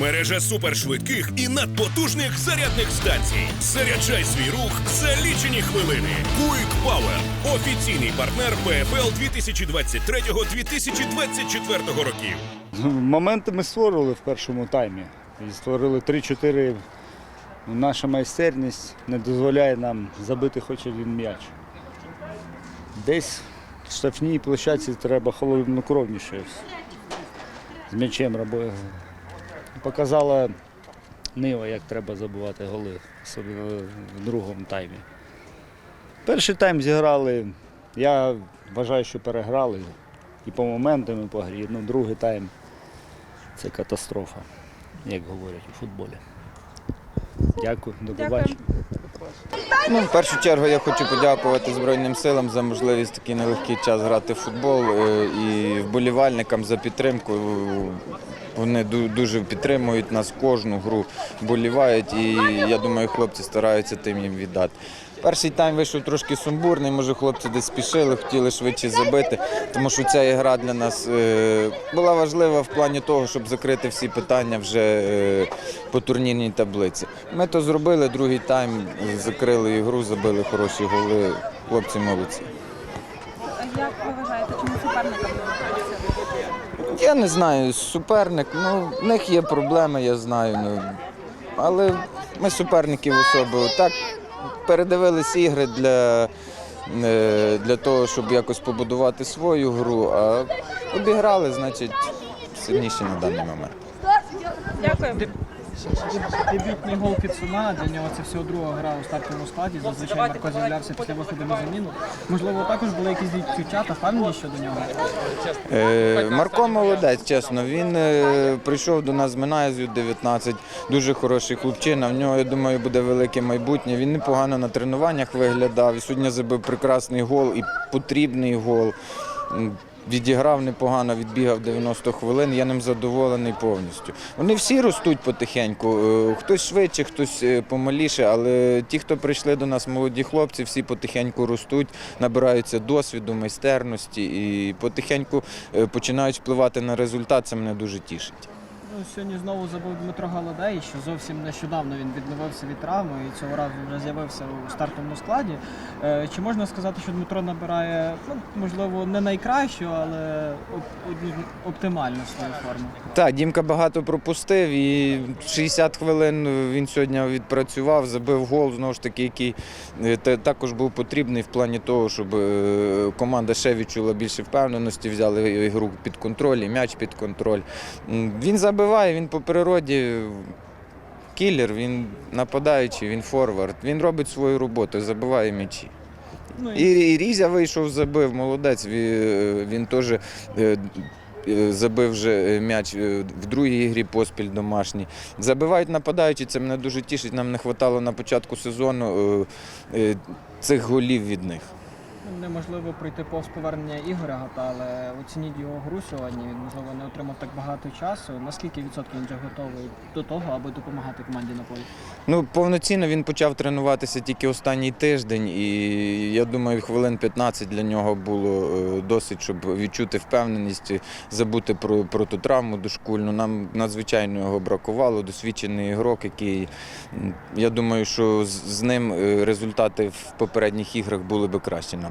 Мережа супершвидких і надпотужних зарядних станцій. Заряджай свій рух за лічені хвилини. Quick Power – офіційний партнер ПФЛ 2023-2024 років. Моменти ми створили в першому таймі. І створили 3-4. Наша майстерність не дозволяє нам забити хоч один м'яч. Десь в штрафній площадці треба холоднокровніше з м'ячем. Показала Нива, як треба забивати голи, особливо в другому таймі. Перший тайм зіграли, я вважаю, що переграли і по моментам, і по грі. Ну, другий тайм це катастрофа, як говорять у футболі. Дякую, до побачення. Ну, в першу чергу я хочу подякувати Збройним силам за можливість такий нелегкий час грати в футбол е, і вболівальникам за підтримку. Вони дуже підтримують нас кожну гру, вболівають, і я думаю, хлопці стараються тим їм віддати. Перший тайм вийшов трошки сумбурний, може хлопці десь спішили, хотіли швидше забити, тому що ця гра для нас е, була важлива в плані того, щоб закрити всі питання вже е, по турнірній таблиці. Ми то зробили, другий тайм закрили ігру, забили хороші голи. Хлопці молодці. Як ви вважаєте, чому суперникам не? Я не знаю, суперник, ну, в них є проблеми, я знаю. Ну, але ми суперників особливо. Так, передивились ігри для, е, для того, щоб якось побудувати свою гру, а обіграли, значить, сильніші на даний момент. Дякую. Дебютний гол Кіцуна, для нього це всього друга гра у стартовому складі. Зазвичай Марко з'являвся після виходу на заміну. Можливо, також були якісь відчуття та впевненість щодо нього. Е, Марко молодець, чесно. Він е, прийшов до нас з Минайзою 19, дуже хороший хлопчина. В нього, я думаю, буде велике майбутнє. Він непогано на тренуваннях виглядав. І сьогодні забив прекрасний гол і потрібний гол. Відіграв непогано, відбігав 90 хвилин. Я ним задоволений повністю. Вони всі ростуть потихеньку. е, Хтось швидше, хтось е, помаліше, але ті, хто прийшли до нас, молоді хлопці, всі потихеньку ростуть, набираються досвіду, майстерності і потихеньку е, починають впливати на результат. Це мене дуже тішить. Ну, сьогодні знову забув Дмитро Галадей, що зовсім нещодавно він відновився від травми і цього разу вже з'явився у стартовому складі. Е, Чи можна сказати, що Дмитро набирає, ну, можливо, не найкращу, але оптимальну свою форму? Так, Дімка багато пропустив і 60 хвилин він сьогодні відпрацював, забив гол, знову ж таки, який е, також був потрібний в плані того, щоб е, команда ще відчула більше впевненості, взяли ігру під контроль, і м'яч під контроль. Він забиває, він по природі кілер, він нападаючий, він форвард. Він робить свою роботу, забиває м'ячі. Ну, І, і Різя вийшов, забив, молодець. Він, він теж е, е, забив вже е, м'яч в другій ігрі поспіль домашній. Забивають нападаючі, це мене дуже тішить. Нам не вистачало на початку сезону цих голів від них. Неможливо пройти повз повернення Ігоря Гата, але оцініть його гру сьогодні. Він можливо не отримав так багато часу. Наскільки відсотків він вже готовий до того, аби допомагати команді на полі? Ну, повноцінно він почав тренуватися тільки останній тиждень, і я думаю, хвилин 15 для нього було е, досить, щоб відчути впевненість, забути про, про ту травму дошкульну. Нам надзвичайно його бракувало, досвідчений ігрок, який я думаю, що з, ним е, результати в попередніх іграх були би краще